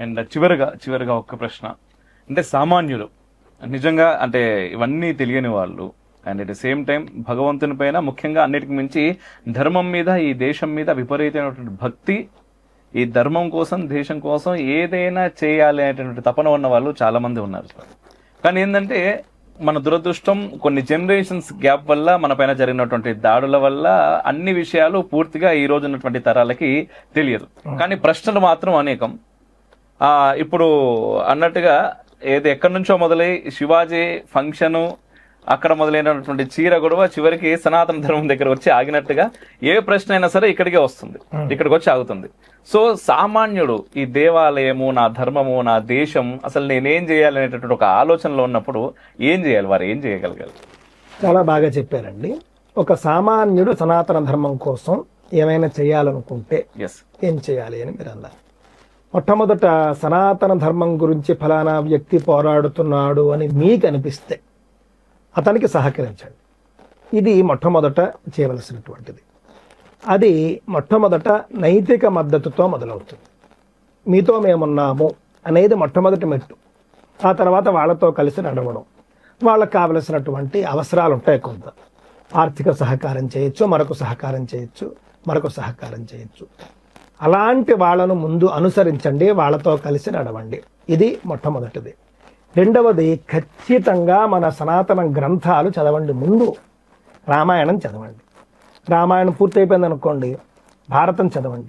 And చివరిగా చివరిగా ఒక్క ప్రశ్న. అంటే సామాన్యులు నిజంగా అంటే ఇవన్నీ తెలియని వాళ్ళు and at the same time భగవంతుని పైన ముఖ్యంగా అన్నిటికి మించి ధర్మం మీద ఈ దేశం మీద విపరీతమైనటువంటి భక్తి ఈ ధర్మం కోసం దేశం కోసం ఏదైనా చేయాలి అనేటువంటి తపన ఉన్న వాళ్ళు చాలా మంది ఉన్నారు. కానీ ఏంటంటే మన దురదృష్టం కొన్ని జనరేషన్స్ గ్యాప్ వల్ల మన పైన జరిగినటువంటి దాడుల వల్ల అన్ని విషయాలు పూర్తిగా ఈ రోజు ఉన్నటువంటి తరాలకి తెలియదు. కానీ ప్రశ్నలు మాత్రం అనేకం. ఇప్పుడు అన్నట్టుగా ఏది ఎక్కడి నుంచో మొదలై శివాజీ ఫంక్షన్ అక్కడ మొదలైనటువంటి చీర గొడవ చివరికి సనాతన ధర్మం దగ్గర వచ్చి ఆగినట్టుగా ఏ ప్రశ్న అయినా సరే ఇక్కడికే వస్తుంది. ఇక్కడికి వచ్చి ఆగుతుంది. సో సామాన్యుడు ఈ దేవాలయము నా ధర్మము నా దేశం అసలు నేనేం చేయాలి అనేటటువంటి ఒక ఆలోచనలో ఉన్నప్పుడు ఏం చేయాలి? వారు ఏం చేయగలగాలి? చాలా బాగా చెప్పారండి. ఒక సామాన్యుడు సనాతన ధర్మం కోసం ఏమైనా చేయాలనుకుంటే ఎస్ ఏం చేయాలి అని మీరు అన్నారు. మొట్టమొదట సనాతన ధర్మం గురించి ఫలానా వ్యక్తి పోరాడుతున్నాడు అని మీకు అనిపిస్తే అతనికి సహకరించండి. ఇది మొట్టమొదట చేయవలసినటువంటిది. అది మొట్టమొదట నైతిక మద్దతుతో మొదలవుతుంది. మీతో మేమున్నాము అనేది మొట్టమొదటి మెట్టు. ఆ తర్వాత వాళ్ళతో కలిసి నడవడం. వాళ్ళకి కావలసినటువంటి అవసరాలు ఉంటాయి కొంత. ఆర్థిక సహకారం చేయొచ్చు మరొక సహకారం చేయొచ్చు మరొక సహకారం చేయొచ్చు. అలాంటి వాళ్ళను ముందు అనుసరించండి వాళ్ళతో కలిసి నడవండి. ఇది మొట్టమొదటిది. రెండవది ఖచ్చితంగా మన సనాతన గ్రంథాలు చదవండి ముందు. రామాయణం చదవండి. రామాయణం పూర్తయిపోయింది అనుకోండి భారతం చదవండి.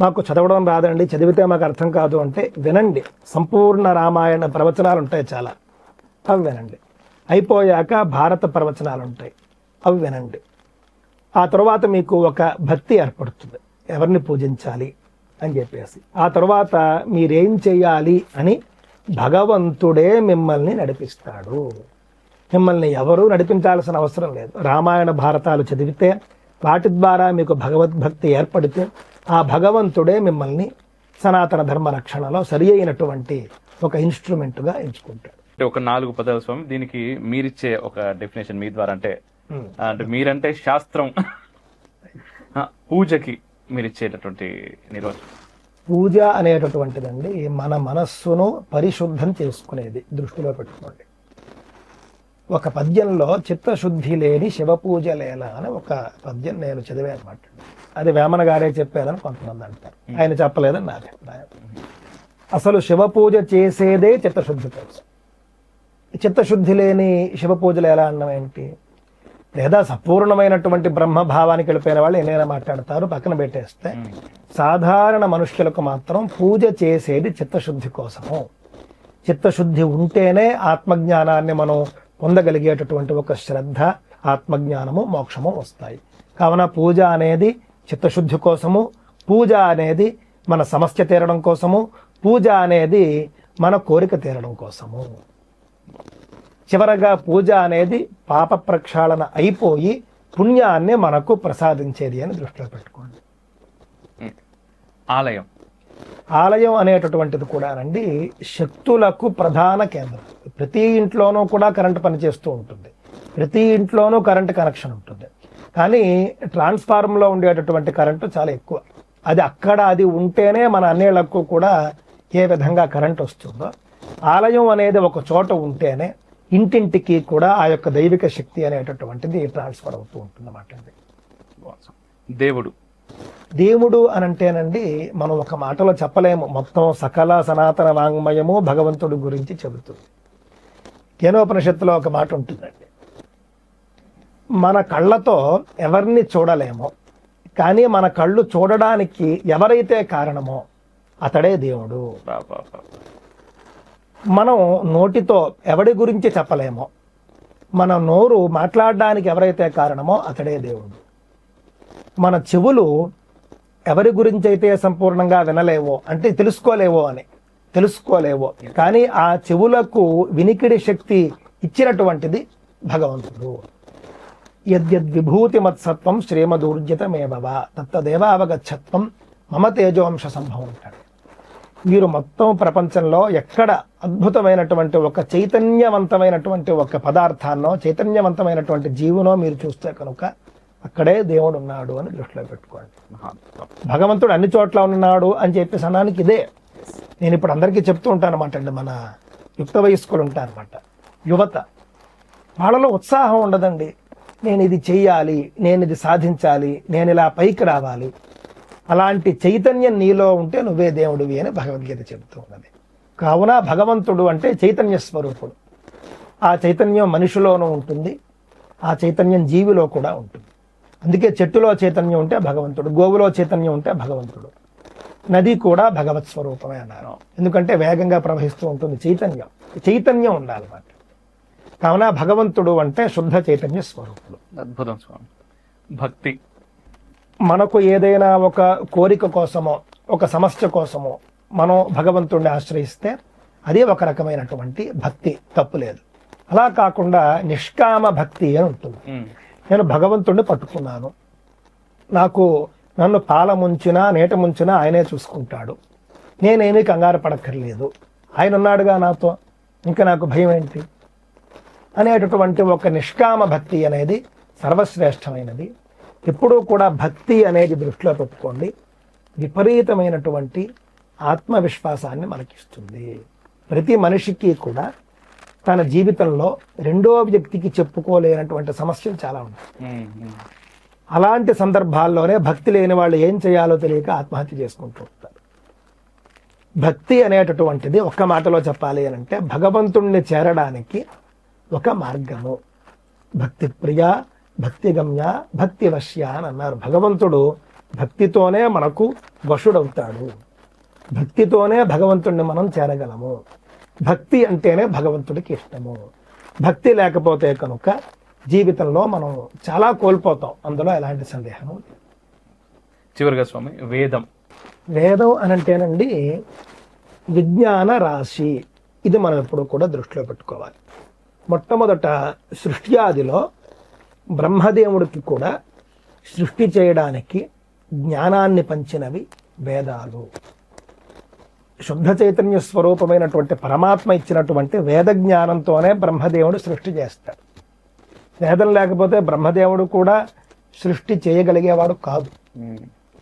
మాకు చదవడం రాదండి చదివితే మాకు అర్థం కాదు అంటే వినండి. సంపూర్ణ రామాయణ ప్రవచనాలు ఉంటాయి చాలా. అవి వినండి. అయిపోయాక భారత ప్రవచనాలు ఉంటాయి అవి వినండి. ఆ తర్వాత మీకు ఒక భక్తి ఏర్పడుతుంది. ఎవరిని పూజించాలి అని చెప్పేసి. ఆ తర్వాత మీరేం చేయాలి అని భగవంతుడే మిమ్మల్ని నడిపిస్తాడు. మిమ్మల్ని ఎవరూ నడిపించాల్సిన అవసరం లేదు. రామాయణ భారతాలు చదివితే వాటి ద్వారా మీకు భగవద్భక్తి ఏర్పడితే ఆ భగవంతుడే మిమ్మల్ని సనాతన ధర్మ రక్షణలో సరి అయినటువంటి ఒక ఇన్స్ట్రుమెంట్గా ఎంచుకుంటాడు. అంటే ఒక నాలుగు పదాల స్వామి దీనికి మీరిచ్చే ఒక డెఫినేషన్ మీ ద్వారా అంటే. అంటే మీరంటే శాస్త్రం. పూజకి. మీరు ఇచ్చేటటువంటి నిర్వచనం? పూజ అనేటటువంటిదండి మన మనస్సును పరిశుద్ధం చేసుకునేది దృష్టిలో పెట్టుకోండి. ఒక పద్యంలో చిత్తశుద్ధి లేని శివ పూజ లేల అని ఒక పద్యం నేను చదివాను అనమాట అది వేమన గారే చెప్పారని కొంతమంది అంటారు. ఆయన చెప్పలేదని నా అభిప్రాయం. అసలు శివ పూజ చేసేదే చిత్తశుద్ధి కోసం. చిత్తశుద్ధి లేని శివ పూజలు ఎలా అన్నం ఏంటి? లేదా సంపూర్ణమైనటువంటి బ్రహ్మ భావానికి వెళ్ళిపోయిన వాళ్ళు ఏమైనా మాట్లాడతారు పక్కన పెట్టేస్తే సాధారణ మనుష్యులకు మాత్రం పూజ చేసేది చిత్తశుద్ధి కోసము. చిత్తశుద్ధి ఉంటేనే ఆత్మజ్ఞానాన్ని మనం పొందగలిగేటటువంటి ఒక శ్రద్ధ ఆత్మజ్ఞానము మోక్షము వస్తాయి. కావున పూజ అనేది చిత్తశుద్ధి కోసము పూజ అనేది మన సమస్య తీరడం కోసము పూజ అనేది మన కోరిక తీరడం కోసము. చివరగా పూజ అనేది పాప ప్రక్షాళన అయిపోయి పుణ్యాన్ని మనకు ప్రసాదించేది అని దృష్టిలో పెట్టుకోండి. ఆలయం. ఆలయం అనేటటువంటిది కూడానండి శక్తులకు ప్రధాన కేంద్రం. ప్రతి ఇంట్లోనూ కూడా కరెంటు పనిచేస్తూ ఉంటుంది. ప్రతి ఇంట్లోనూ కరెంటు కనెక్షన్ ఉంటుంది. కానీ ట్రాన్స్ఫార్మర్లో ఉండేటటువంటి కరెంటు చాలా ఎక్కువ. అది అక్కడ అది ఉంటేనే మన అన్నిళ్ళకు కూడా ఏ విధంగా కరెంట్ వస్తుందో. ఆలయం అనేది ఒక చోట ఉంటేనే ఇంటింటికి కూడా ఆ యొక్క దైవిక శక్తి అనేటటువంటిది ట్రాన్స్ఫర్ అవుతూ ఉంటుంది అన్నమాట దేవుడు. దేవుడు అని అంటేనండి మనం ఒక మాటలో చెప్పలేము. మొత్తం సకల సనాతన వాంగ్మయము భగవంతుడి గురించి చెబుతుంది కేనోపనిషత్తులో ఒక మాట ఉంటుందండి. మన కళ్ళతో ఎవరిని చూడలేము కానీ మన కళ్ళు చూడడానికి ఎవరైతే కారణమో అతడే దేవుడు. మనం నోటితో ఎవడి గురించి చెప్పలేమో? మన నోరు మాట్లాడడానికి ఎవరైతే కారణమో అతడే దేవుడు. మన చెవులు ఎవరి గురించి అయితే సంపూర్ణంగా వినలేవో అంటే తెలుసుకోలేవో అని తెలుసుకోలేవో. కానీ ఆ చెవులకు వినికిడి శక్తి ఇచ్చినటువంటిది భగవంతుడు. యద్యద్విభూతి మత్సత్వం శ్రీమదూర్జితమేవ తత్తదేవావగచ్చత్వం మమ తేజోంశ సంభవం అంటాడు మీరు మొత్తం ప్రపంచంలో ఎక్కడ అద్భుతమైనటువంటి ఒక చైతన్యవంతమైనటువంటి ఒక పదార్థాన్నో చైతన్యవంతమైనటువంటి జీవునో మీరు చూస్తే కనుక అక్కడే దేవుడు ఉన్నాడు అని దృష్టిలో పెట్టుకోండి. భగవంతుడు అన్ని చోట్ల ఉన్నాడు అని చెప్పేసి అనడానికి ఇదే. నేను ఇప్పుడు అందరికీ చెప్తూ ఉంటాను అనమాట అండి మన యుక్త వయస్కులు ఉంటారన్నమాట యువత వాళ్ళలో ఉత్సాహం ఉండదండి. నేను ఇది చెయ్యాలి నేను ఇది సాధించాలి నేను ఇలా పైకి రావాలి. అలాంటి చైతన్యం నీలో ఉంటే నువ్వే దేవుడివి అని భగవద్గీత చెబుతూ ఉన్నది. కావున భగవంతుడు అంటే చైతన్య స్వరూపుడు. ఆ చైతన్యం మనిషిలోనూ ఉంటుంది. ఆ చైతన్యం జీవిలో కూడా ఉంటుంది. అందుకే చెట్టులో చైతన్యం ఉంటే భగవంతుడు గోవులో చైతన్యం ఉంటే భగవంతుడు. నది కూడా భగవత్ స్వరూపమే అన్నారు. ఎందుకంటే వేగంగా ప్రవహిస్తూ ఉంటుంది చైతన్యం. చైతన్యం ఉండాలన్నమాట కావున భగవంతుడు అంటే శుద్ధ చైతన్య స్వరూపుడు. అద్భుతం స్వామి. భక్తి. మనకు ఏదైనా ఒక కోరిక కోసమో ఒక సమస్య కోసమో మనం భగవంతుడిని ఆశ్రయిస్తే అది ఒక రకమైనటువంటి భక్తి తప్పు లేదు. అలా కాకుండా నిష్కామ భక్తి అని ఉంటుంది. నేను భగవంతుడిని పట్టుకున్నాను. నాకు నన్ను పాల ముంచినా నీట ముంచినా ఆయనే చూసుకుంటాడు. నేనేమీ కంగారు పడక్కర్లేదు. ఆయన ఉన్నాడుగా నాతో. ఇంకా నాకు భయం ఏంటి? అనేటటువంటి ఒక నిష్కామ భక్తి అనేది సర్వశ్రేష్టమైనది. ఎప్పుడూ కూడా భక్తి అనేది దృష్టిలో పెట్టుకోండి. విపరీతమైనటువంటి ఆత్మవిశ్వాసాన్ని మనకిస్తుంది. ప్రతి మనిషికి కూడా తన జీవితంలో రెండో వ్యక్తికి చెప్పుకోలేనటువంటి సమస్యలు చాలా ఉమ్. అలాంటి సందర్భాల్లోనే భక్తి లేని వాళ్ళు ఏం చేయాలో తెలియక ఆత్మహత్య చేసుకుంటూ ఉంటారు. భక్తి అనేటటువంటిది ఒక్క మాటలో చెప్పాలి అని అంటే భగవంతుణ్ణి చేరడానికి ఒక మార్గము. భక్తి ప్రియ భక్తి గమ్య భక్తి వశ్య అని అన్నారు. భగవంతుడు భక్తితోనే మనకు వశుడవుతాడు. భక్తితోనే భగవంతుణ్ణి మనం చేరగలము. భక్తి అంటేనే భగవంతుడికి ఇష్టము. భక్తి లేకపోతే కనుక జీవితంలో మనం చాలా కోల్పోతాం. అందులో ఎలాంటి సందేహం లేదు. చివరిగా స్వామి వేదం. వేదం అని అంటేనండి విజ్ఞాన రాశి. ఇది మనం ఎప్పుడు కూడా దృష్టిలో పెట్టుకోవాలి. మొట్టమొదట సృష్టి ఆదిలో బ్రహ్మదేవుడికి కూడా సృష్టి చేయడానికి జ్ఞానాన్ని పంచినవి వేదాలు. శుద్ధ చైతన్య స్వరూపమైనటువంటి పరమాత్మ ఇచ్చినటువంటి వేద జ్ఞానంతోనే బ్రహ్మదేవుడు సృష్టి చేస్తాడు. వేదం లేకపోతే బ్రహ్మదేవుడు కూడా సృష్టి చేయగలిగేవాడు కాదు.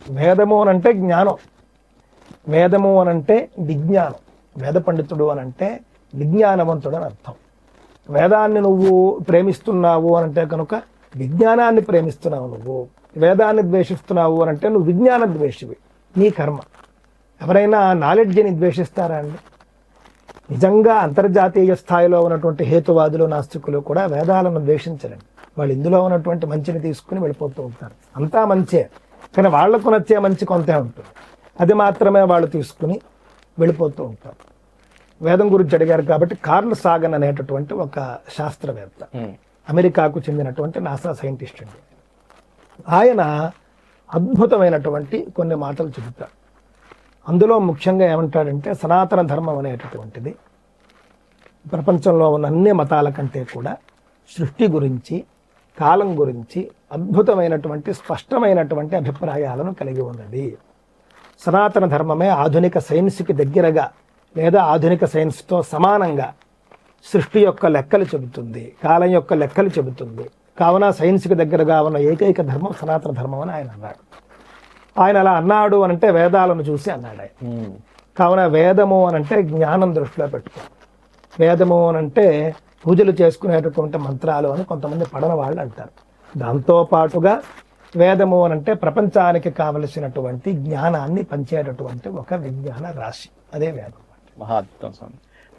వేదము అనంటే జ్ఞానం. వేదము అనంటే విజ్ఞానం. వేద పండితుడు అనంటే విజ్ఞానవంతుడు అని అర్థం. వేదాన్ని నువ్వు ప్రేమిస్తున్నావు అనంటే కనుక విజ్ఞానాన్ని ప్రేమిస్తున్నావు నువ్వు వేదాన్ని ద్వేషిస్తున్నావు అని అంటే నువ్వు విజ్ఞాన ద్వేషివి నీ కర్మ. ఎవరైనా నాలెడ్జ్ని ద్వేషిస్తారా అండి? నిజంగా అంతర్జాతీయ స్థాయిలో ఉన్నటువంటి హేతువాదులు నాస్తికులు కూడా వేదాలను ద్వేషించరండి. వాళ్ళు ఇందులో ఉన్నటువంటి మంచిని తీసుకుని వెళ్ళిపోతూ ఉంటారు. అంతా మంచే కానీ వాళ్ళకు నచ్చే మంచి కొంతే ఉంటుంది. అది మాత్రమే వాళ్ళు తీసుకుని వెళ్ళిపోతూ ఉంటారు. వేదం గురించి అడిగారు కాబట్టి కార్ల్ సాగన్ అనేటటువంటి ఒక శాస్త్రవేత్త. అమెరికాకు చెందినటువంటి నాసా సైంటిస్ట్ అండి. ఆయన అద్భుతమైనటువంటి కొన్ని మాటలు చెబుతాడు అందులో ముఖ్యంగా ఏమంటాడంటే సనాతన ధర్మం అనేటటువంటిది. ప్రపంచంలో ఉన్న అన్ని మతాల కంటే కూడా సృష్టి గురించి కాలం గురించి అద్భుతమైనటువంటి స్పష్టమైనటువంటి అభిప్రాయాలను కలిగి ఉన్నది. సనాతన ధర్మమే ఆధునిక సైన్స్కి దగ్గరగా లేదా ఆధునిక సైన్స్తో సమానంగా సృష్టి యొక్క లెక్కలు చెబుతుంది కాలం యొక్క లెక్కలు చెబుతుంది. కావున సైన్స్కి దగ్గరగా ఉన్న ఏకైక ధర్మం సనాతన ధర్మం అని ఆయన అన్నాడు. ఆయన అలా అన్నాడు అనంటే వేదాలను చూసి అన్నాడు ఆయన. కావున వేదము అనంటే జ్ఞానం దృష్టిలో పెట్టుకో. వేదము అనంటే పూజలు చేసుకునేటటువంటి మంత్రాలు అని కొంతమంది పడన వాళ్ళు అంటారు. దాంతో పాటుగా వేదము అనంటే ప్రపంచానికి కావలసినటువంటి జ్ఞానాన్ని పంచేటటువంటి ఒక విజ్ఞాన రాశి. అదే వేదం. మహా అద్భుతం స్వామి.